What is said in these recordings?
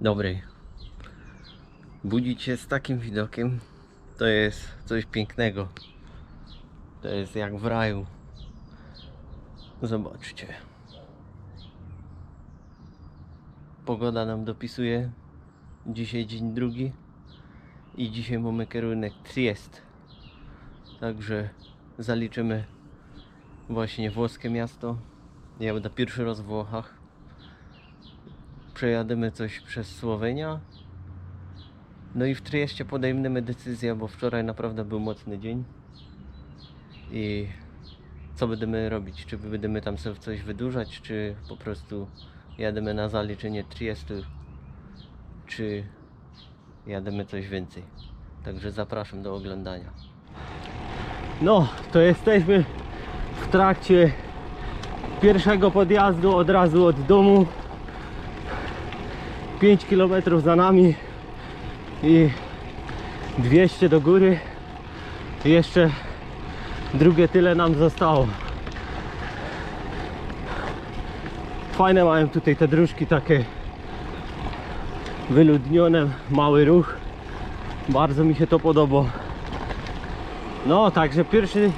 dobrej. Budzić się z takim widokiem to jest coś pięknego. To jest jak w raju. Zobaczcie. Pogoda nam dopisuje. Dzisiaj dzień drugi. I dzisiaj mamy kierunek Triest. Także zaliczymy właśnie włoskie miasto. Ja będę pierwszy raz w Włochach. Przejadymy coś przez Słowenia. No i w Trieście podejmiemy decyzję, bo wczoraj naprawdę był mocny dzień. I co będziemy robić? Czy będziemy tam sobie coś wydłużać, czy po prostu jademy na zaliczenie Triestu, czy jademy coś więcej. Także zapraszam do oglądania. No, to jesteśmy w trakcie pierwszego podjazdu od razu od domu. 5 km za nami i 200 do góry. I jeszcze drugie tyle nam zostało. Fajne mają tutaj te dróżki takie wyludnione, mały ruch. Bardzo mi się to podoba. No, także pierwszy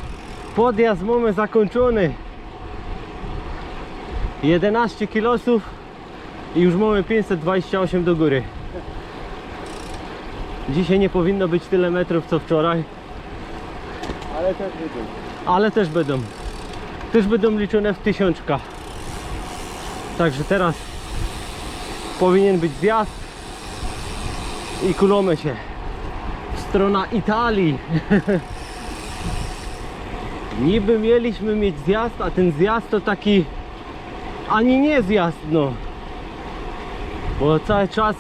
podjazd mamy zakończony. 11 kilosów i już mamy 528 do góry. Dzisiaj nie powinno być tyle metrów co wczoraj, Ale też wyjdą. ale też będą. Też będą liczone w tysiączkach. Także teraz powinien być zjazd i kulamy się w stronę Italii. Niby mieliśmy mieć zjazd, a ten zjazd to taki ani nie zjazd, no. Bo cały czas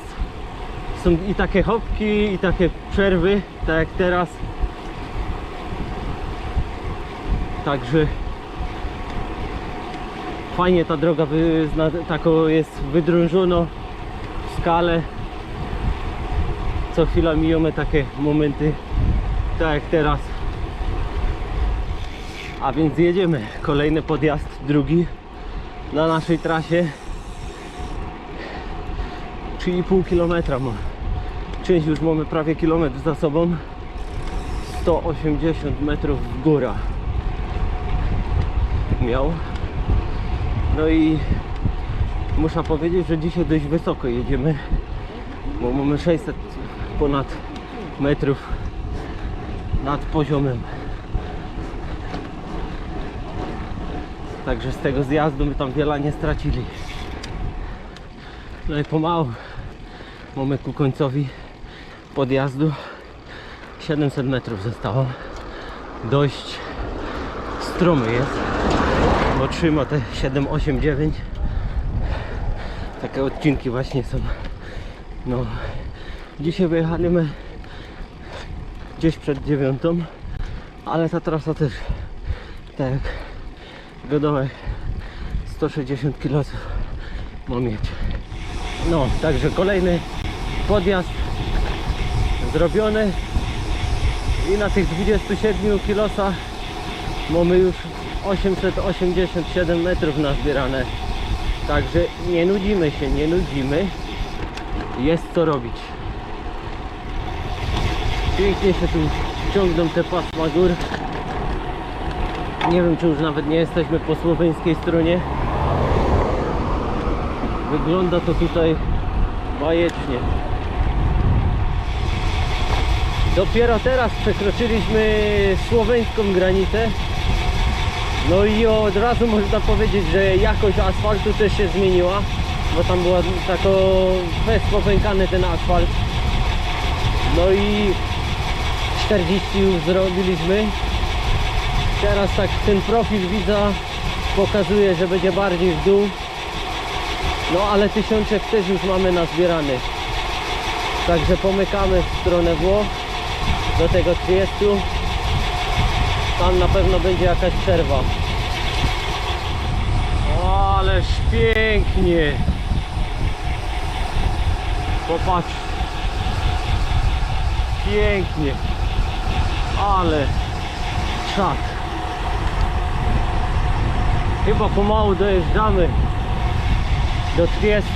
są i takie hopki, i takie przerwy, tak jak teraz. Także fajnie ta droga wyzna, taką jest wydrążona w skalę. Co chwila mijamy takie momenty, tak jak teraz. A więc jedziemy. Kolejny podjazd, drugi na naszej trasie. 3,5 km ma. Część już mamy prawie kilometr za sobą. 180 metrów w górę miał. No i muszę powiedzieć, że dzisiaj dość wysoko jedziemy, bo mamy 600 ponad metrów nad poziomem. Także z tego zjazdu my tam wiele nie stracili. No i pomału mamy ku końcowi podjazdu. 700 metrów zostało. Dość stromy jest bo trzyma te 7, 8, 9 takie odcinki właśnie są no dzisiaj wyjechaliśmy gdzieś przed dziewiątą ale ta trasa też tak wiadomo 160 km ma mieć no także kolejny podjazd zrobiony i na tych 27 kilosach mamy już 887 metrów nazbierane. Także nie nudzimy się, nie nudzimy. Jest co robić. Pięknie się tu ciągną te pasma gór. Nie wiem, czy już nawet nie jesteśmy po słoweńskiej stronie. Wygląda to tutaj bajecznie. Dopiero teraz przekroczyliśmy słoweńską granicę. No i od razu można powiedzieć, że jakość asfaltu też się zmieniła, bo tam była tako bez popękany ten asfalt. No i 40 już zrobiliśmy. Teraz tak ten profil widza pokazuje, że będzie bardziej w dół. No ale tysiączek też już mamy nazbierany. Także pomykamy w stronę Włoch do tego 30. Tam na pewno będzie jakaś przerwa. Ależ pięknie. Popatrz. Pięknie. Ale czad. Chyba pomału dojeżdżamy do 30.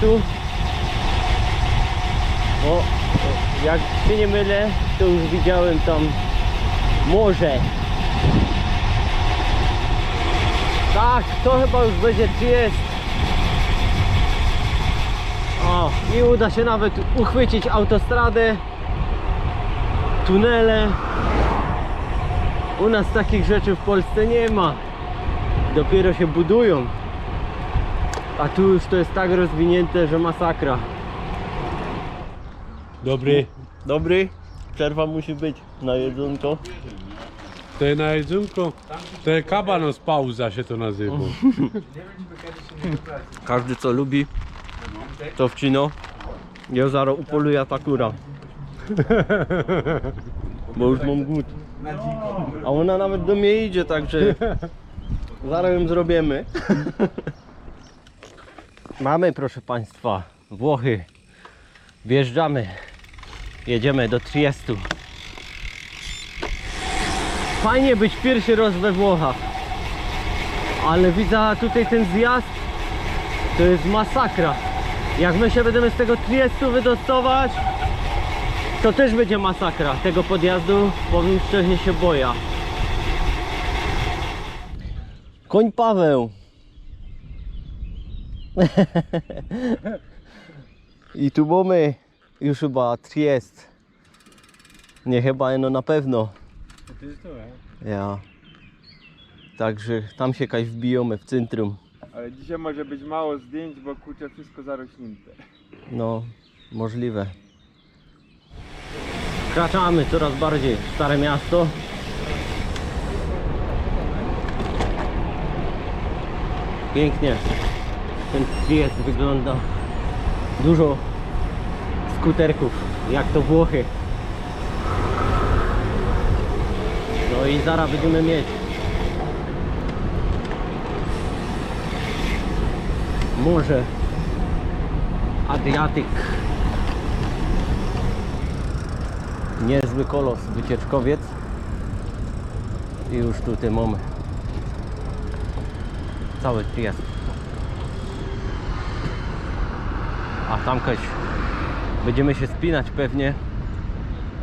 Bo jak się nie mylę, to już widziałem tam morze. Tak, to chyba już będzie jest. O, i uda się nawet uchwycić autostradę, tunele. U nas takich rzeczy w Polsce nie ma. Dopiero się budują. A tu już to jest tak rozwinięte, że masakra. Dobry. Dobry, przerwa musi być na jedzonko. To jest na jedzonko. To jest kabanos pauza się to nazywa. Każdy co lubi, to wcino. Ja zaraz upoluję takura. Bo już mam głód. A ona nawet do mnie idzie, także zaraz ją zrobimy. Mamy, proszę Państwa, Włochy. Wjeżdżamy. Jedziemy do Triestu. Fajnie być pierwszy raz we Włochach. Ale widzę tutaj ten zjazd to jest masakra. Jak my się będziemy z tego Triestu wydostować, to też będzie masakra tego podjazdu. Powiem szczerze, się boję. Koń Paweł. I tu mamy już chyba Triest. Nie chyba, no na pewno. Ja. Także tam się kaś wbijamy w centrum. Ale dzisiaj może być mało zdjęć, bo kurczę wszystko zarośnięte. No, możliwe. Wkraczamy coraz bardziej w Stare Miasto. Pięknie ten Triest wygląda. Dużo skuterków, jak to Włochy. No i zaraz będziemy mieć morze Adriatyk. Niezły kolos, wycieczkowiec. I już tutaj mamy cały Triest. A tamkaś będziemy się spinać pewnie,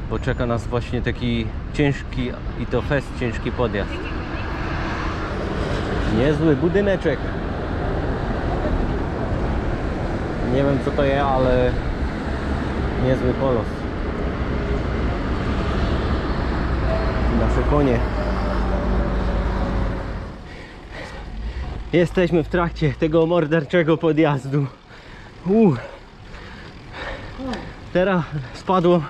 bo czeka nas właśnie taki ciężki i to fest ciężki podjazd. Niezły budyneczek. Nie wiem co to jest, ale niezły kolos. Nasze konie. Jesteśmy w trakcie tego morderczego podjazdu. Uh. Teraz spadło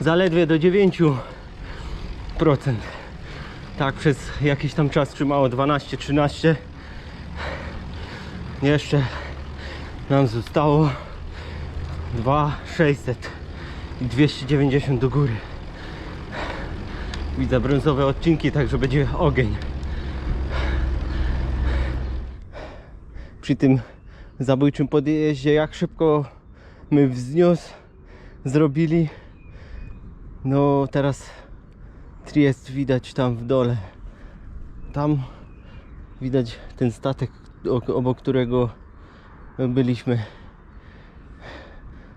zaledwie do 9%. Tak przez jakiś tam czas trzymało 12-13. Jeszcze nam zostało 2600 i 290 do góry. Widzę brązowe odcinki, także będzie ogień. Przy tym zabójczym podjeździe, jak szybko my wznios zrobili. No teraz Triest widać tam w dole. Tam widać ten statek, obok którego byliśmy.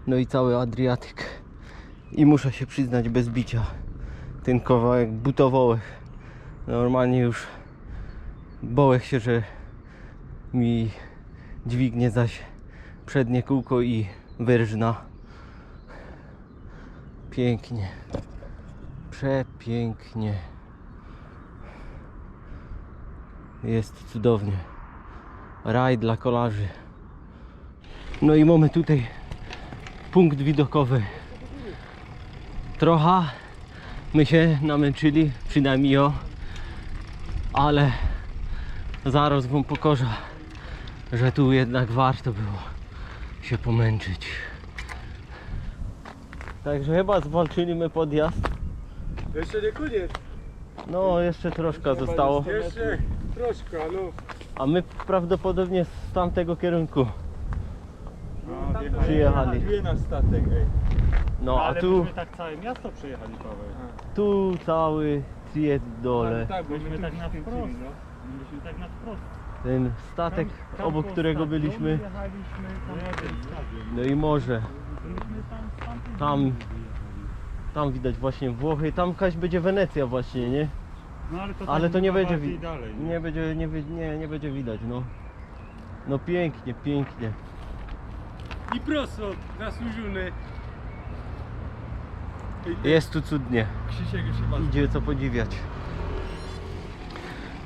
No i cały Adriatyk. I muszę się przyznać bez bicia. Ten kawałek butowołek. Normalnie już bołek się, że mi dźwignie zaś przednie kółko i wyrżna. Pięknie. Przepięknie. Jest cudownie. Raj dla kolarzy. No i mamy tutaj punkt widokowy. Trochę my się namęczyli, przynajmniej o, ale zaraz wam pokorza, że tu jednak warto było się pomęczyć. Także chyba zwalczyliśmy podjazd. Jeszcze nie koniec. No, jeszcze troszkę zostało. Jeszcze troszkę, no. A my prawdopodobnie z tamtego kierunku. no Przyjechali. Dwie na statek, ej. No, a Ale tu, myśmy tak całe miasto przejechali, Paweł. tu cały w dole. Tak, bo Myśmy tak na wprost. no. Myśmy tak na wprost. Ten statek, Tam obok koło którego byliśmy. Jechaliśmy tam ten stadion. No i morze. Tam, tam, widać właśnie Włochy, tam jakaś będzie Wenecja właśnie, nie? no, ale to, Ale to nie będzie wi- dalej. Nie będzie, nie, wi- nie, nie będzie widać, no. No pięknie, pięknie. I prosto, zasłużony. Jest tu cudnie. Krzysiek już chyba Idzie co podziwiać.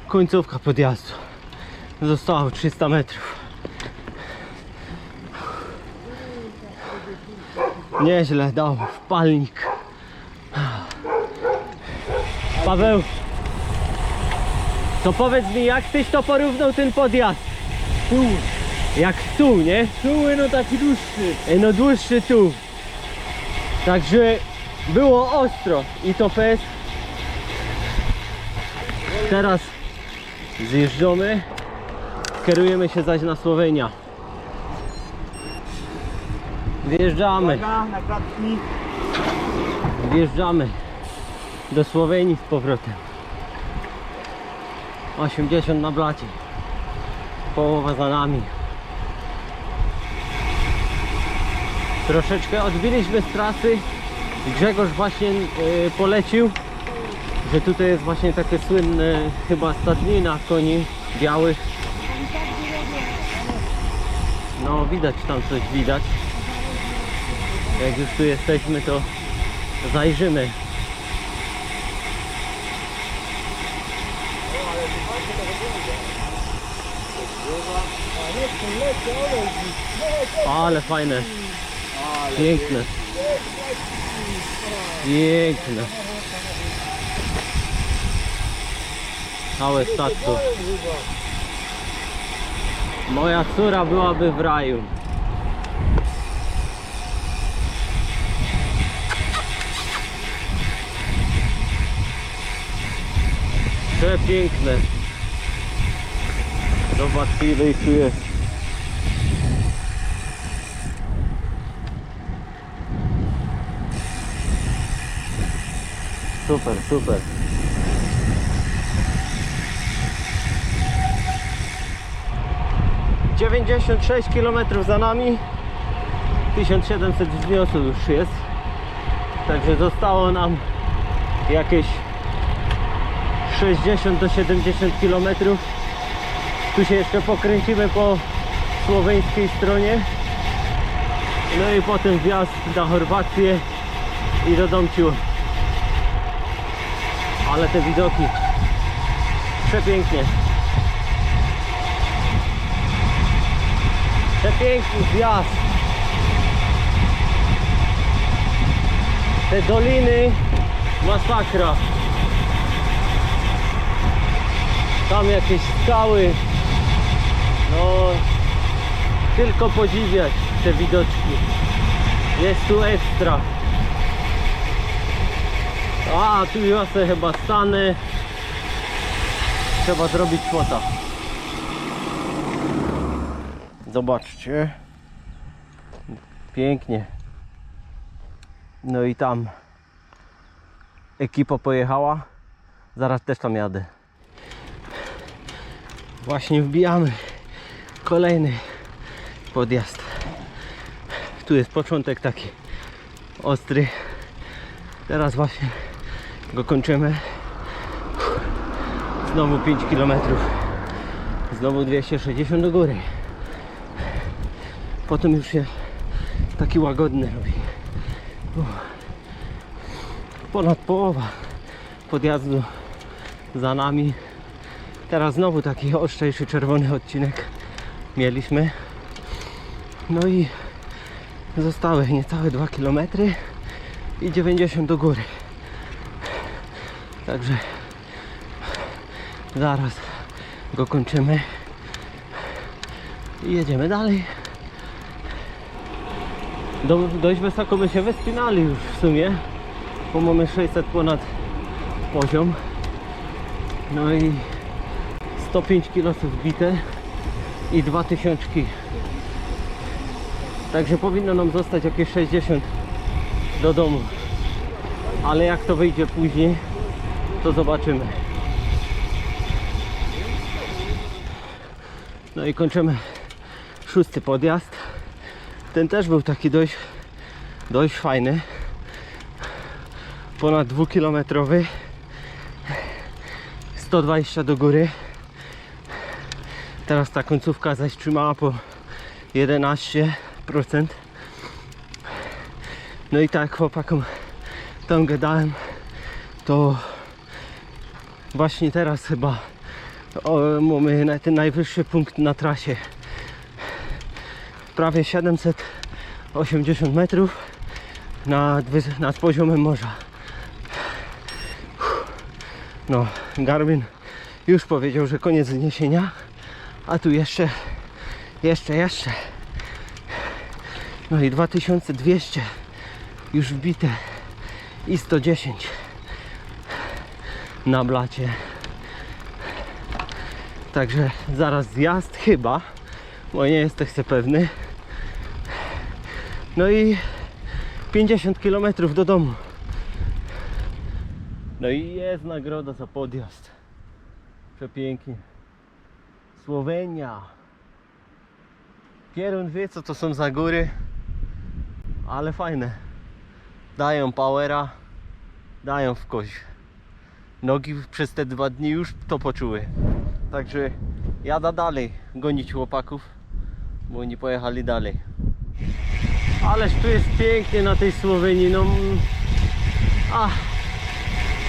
Końcówka podjazdu. Zostało 300 metrów. Nieźle dał wpalnik. Paweł, to powiedz mi, jak tyś to porównał ten podjazd? Tu. Jak tu, nie? Tu, no taki dłuższy. No dłuższy tu. Także było ostro i to fest. Teraz zjeżdżamy. Kierujemy się zaś na Słowenia. Wjeżdżamy, wjeżdżamy do Słowenii z powrotem. 80 na blacie. Połowa za nami. Troszeczkę odbiliśmy z trasy. Grzegorz właśnie y, polecił, że tutaj jest właśnie takie słynne chyba stadnina koni białych. No widać tam coś widać. Jak już tu jesteśmy to zajrzymy. Ale fajne. Piękne. Piękne. Całe statko. Moja córa byłaby w raju. Przepiękne. Zobacz ile ich tu jest. Super, super. Dziewięćdziesiąt sześć kilometrów za nami. 1700 wzniosł już jest. Także zostało nam jakieś 60 do 70 km. Tu się jeszcze pokręcimy po słoweńskiej stronie. No i potem wjazd na Chorwację i do Domciu. Ale te widoki przepięknie. Przepiękny zjazd. Te doliny masakra. Tam jakieś skały. No tylko podziwiać te widoczki. Jest tu ekstra. A, tu ja sobie chyba stanę. Trzeba zrobić fota. Zobaczcie. Pięknie. No i tam ekipa pojechała. Zaraz też tam jadę. Właśnie wbijamy kolejny podjazd. Tu jest początek taki ostry. Teraz właśnie go kończymy. Znowu 5 km. Znowu 260 do góry. Potem już się taki łagodny robi. Ponad połowa podjazdu za nami. Teraz znowu taki ostrzejszy czerwony odcinek mieliśmy. No i zostały niecałe 2 km i 90 do góry. Także zaraz go kończymy i jedziemy dalej. Do, dość wysoko my się wyspinali już w sumie, bo mamy 600 ponad poziom. No i 105 kg wbite i 2000 Także powinno nam zostać jakieś 60 do domu. Ale jak to wyjdzie później, to zobaczymy. No i kończymy szósty podjazd. Ten też był taki dość dość fajny. Ponad dwukilometrowy. 120 do góry. Teraz ta końcówka zaś trzymała po 11%. No i tak chłopakom tam gadałem, to właśnie teraz chyba mamy ten najwyższy punkt na trasie. Prawie 780 metrów nad, nad poziomem morza. No, Garmin już powiedział, że koniec zniesienia, a tu jeszcze, jeszcze, jeszcze. No i 2200 już wbite i 110 na blacie. Także zaraz zjazd chyba, bo nie jestem pewny. No i 50 km do domu. No i jest nagroda za podjazd. Przepięknie. Słowenia. Pierun wie co to są za góry, ale fajne. Dają powera, dają w kość. Nogi przez te dwa dni już to poczuły. Także jada dalej gonić chłopaków, bo oni pojechali dalej. Ależ tu jest pięknie na tej Słowenii, no... Ach,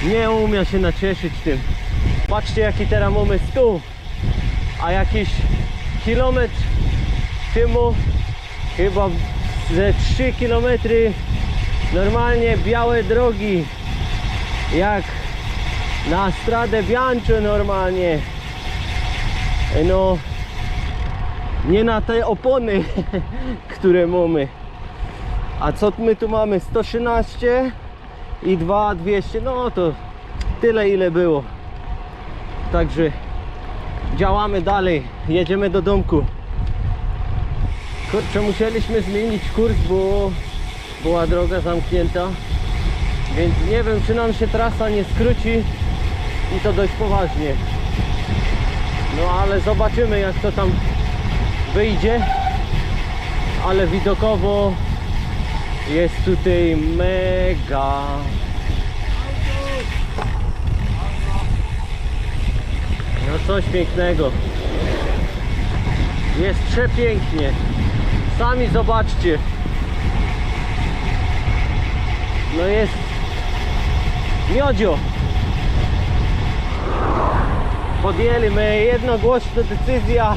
nie umiem się nacieszyć tym. Patrzcie jaki teraz mamy stół, a jakiś kilometr temu chyba ze 3 kilometry normalnie białe drogi jak na Stradę Biancio normalnie. No nie na te opony które mamy. A co my tu mamy? 113 i 2 200 no to tyle ile było. Także działamy dalej. Jedziemy do domku. Kurczę musieliśmy zmienić kurs bo była droga zamknięta. Więc nie wiem czy nam się trasa nie skróci i to dość poważnie. No ale zobaczymy jak to tam wyjdzie. Ale widokowo jest tutaj mega no coś pięknego. Jest przepięknie. Sami zobaczcie. No jest miodzio. Podjęliśmy jednogłośna decyzja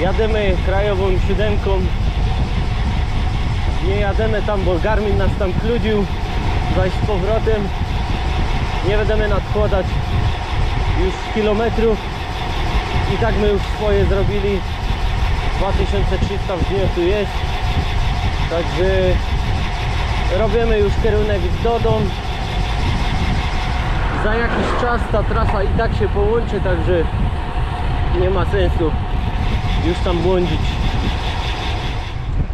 jademy krajową siódemką. Nie jademy tam, bo Garmin nas tam kludził. Zaś z powrotem. Nie będziemy nadkładać już kilometrów. I tak my już swoje zrobili. 2300 wzmiotu jest. Także robimy już kierunek w Dodon za jakiś czas ta trasa i tak się połączy także nie ma sensu już tam błądzić.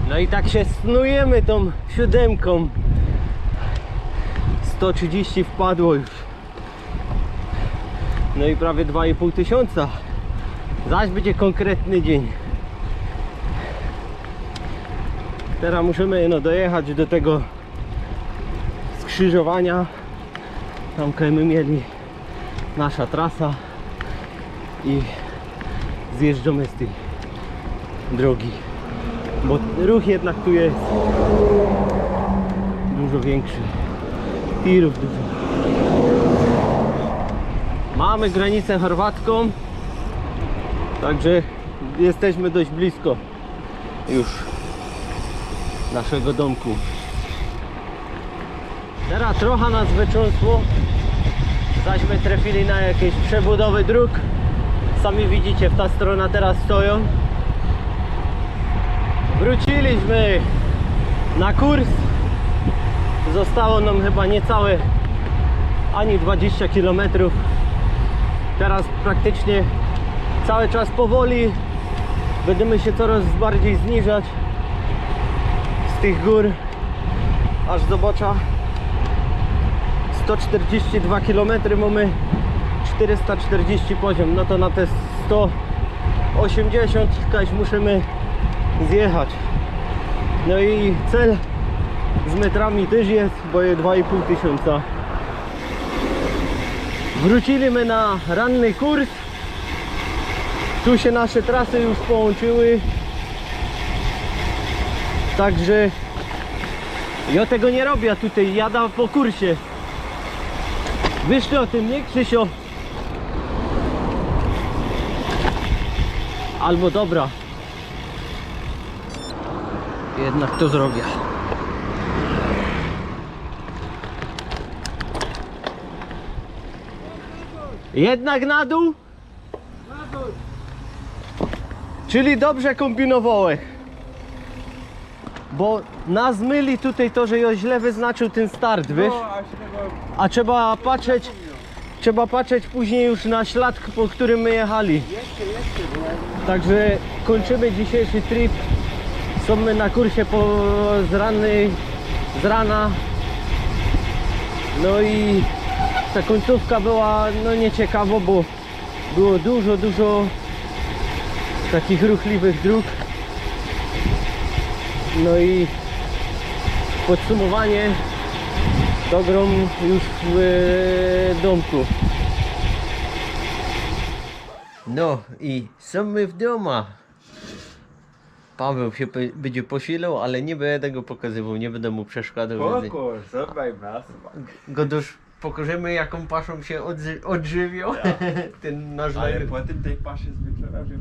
No i tak się snujemy tą siódemką. 130 wpadło już no i prawie 2,5 tysiąca. Zaś będzie konkretny dzień. Teraz musimy no, dojechać do tego skrzyżowania. Tam my mieli nasza trasa i zjeżdżamy z tej drogi. Bo ruch jednak tu jest dużo większy. Tirów dużo mamy granicę chorwacką także jesteśmy dość blisko już naszego domku. Teraz trochę nas wycząsło Zaśmy trafili na jakieś przebudowy dróg. Sami widzicie, w ta strona teraz stoją. Wróciliśmy na kurs. Zostało nam chyba niecałe ani 20 km Teraz praktycznie cały czas powoli Będziemy się coraz bardziej zniżać z tych gór aż do Bocza 142 km mamy 440 poziom no to na te 180 kaś musimy zjechać no i cel z metrami też jest, bo je 2,5 tysiąca. Wróciliśmy na ranny kurs. Tu się nasze trasy już połączyły. Także ja tego nie robię tutaj, jada po kursie. Wiesz ty o tym, nie Krzysio? Albo dobra. Jednak to zrobię. Jednak na dół? Czyli dobrze kombinowałeś. Bo nas myli tutaj to, że ja źle wyznaczył ten start, wiesz? No, a trzeba patrzeć, trzeba patrzeć później już na ślad, po którym my jechali. Także kończymy dzisiejszy trip. Są my na kursie po, z, rany, z rana. No i ta końcówka była no nieciekawa, bo było dużo, dużo takich ruchliwych dróg. No i podsumowanie Dogrom już w e, domku. No i są my w domu. Paweł się pe- będzie posilał, ale nie będę go pokazywał, nie będę mu przeszkadzał. żeby- Spoko, nas. Godusz, pokażemy jaką paszą się odży- odżywiał. Ten nasz Ale po tym tej pasie zwykle raczej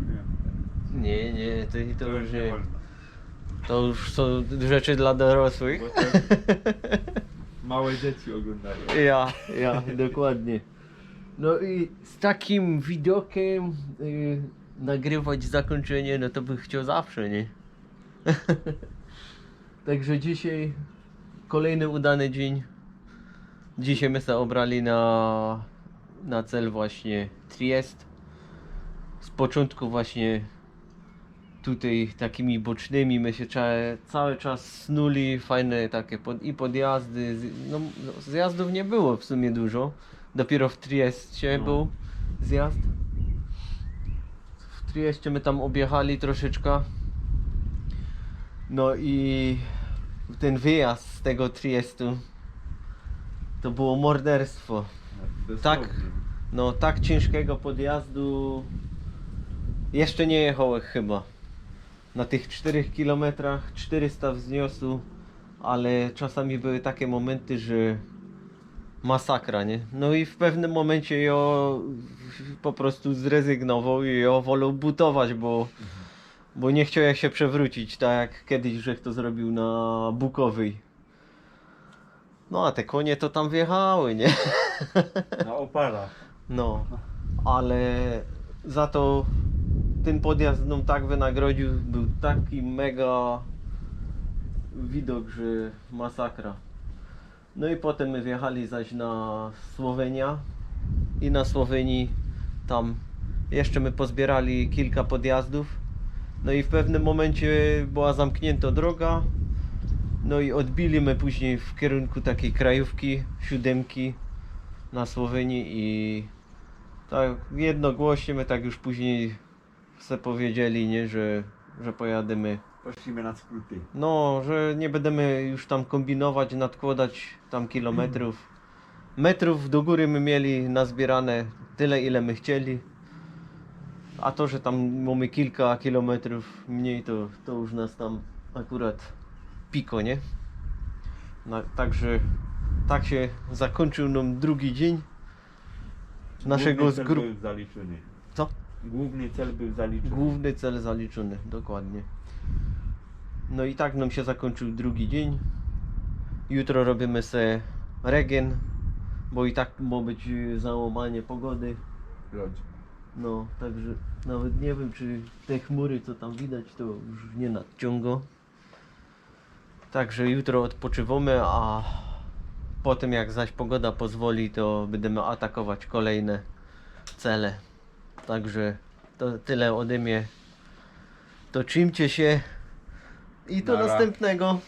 nie Nie, nie, to, to już nie. wolno. To już są rzeczy dla dorosłych. Bo małe dzieci oglądają. Ja, ja, dokładnie. No i z takim widokiem y, nagrywać zakończenie, no to bych chciał zawsze, nie? Także dzisiaj kolejny udany dzień. Dzisiaj my się obrali na, na cel właśnie Triest. Z początku właśnie tutaj takimi bocznymi my się cza- cały czas snuli, fajne takie pod, i podjazdy, no no, zjazdów nie było w sumie dużo, dopiero w Triestie No. był zjazd. W Triestie my tam objechali troszeczkę. No i ten wyjazd z tego Triestu to było morderstwo. Tak, no tak ciężkiego podjazdu jeszcze nie jechałem chyba. Na tych 4 kilometrach 400 wzniosł, ale czasami były takie momenty, że masakra, nie? No i w pewnym momencie ja po prostu zrezygnował i ja wolał butować, bo, bo nie chciał się przewrócić, tak jak kiedyś, że to zrobił na Bukowej. No a te konie to tam wjechały, nie? Na oparach. No, ale za to ten podjazd nam tak wynagrodził, był taki mega widok, że masakra. No i potem my wjechali zaś na Słowenia i na Słowenii tam jeszcze my pozbierali kilka podjazdów. No i w pewnym momencie była zamknięta droga. No i odbili my później w kierunku takiej krajówki, siódemki na Słowenii i tak jednogłośnie my tak już później se powiedzieli, nie, że, że pojadymy. Poszliśmy na skróty. No, że nie będziemy już tam kombinować, nadkładać tam kilometrów. Metrów do góry my mieli nazbierane tyle ile my chcieli. A to, że tam mamy kilka kilometrów mniej, to, to już nas tam akurat piko, nie? No, także tak się zakończył nam drugi dzień naszego Główny cel zgru... był zaliczony. Co? Główny cel był zaliczony. Główny cel zaliczony, dokładnie. No i tak nam się zakończył drugi dzień. Jutro robimy se regen, bo i tak ma być y, załamanie pogody. Lodź. No, także nawet nie wiem, czy te chmury, co tam widać, to już nie nadciąga. Także jutro odpoczywamy, a potem jak zaś pogoda pozwoli, to będziemy atakować kolejne cele. Także to tyle ode mnie. To czymcie się i do następnego.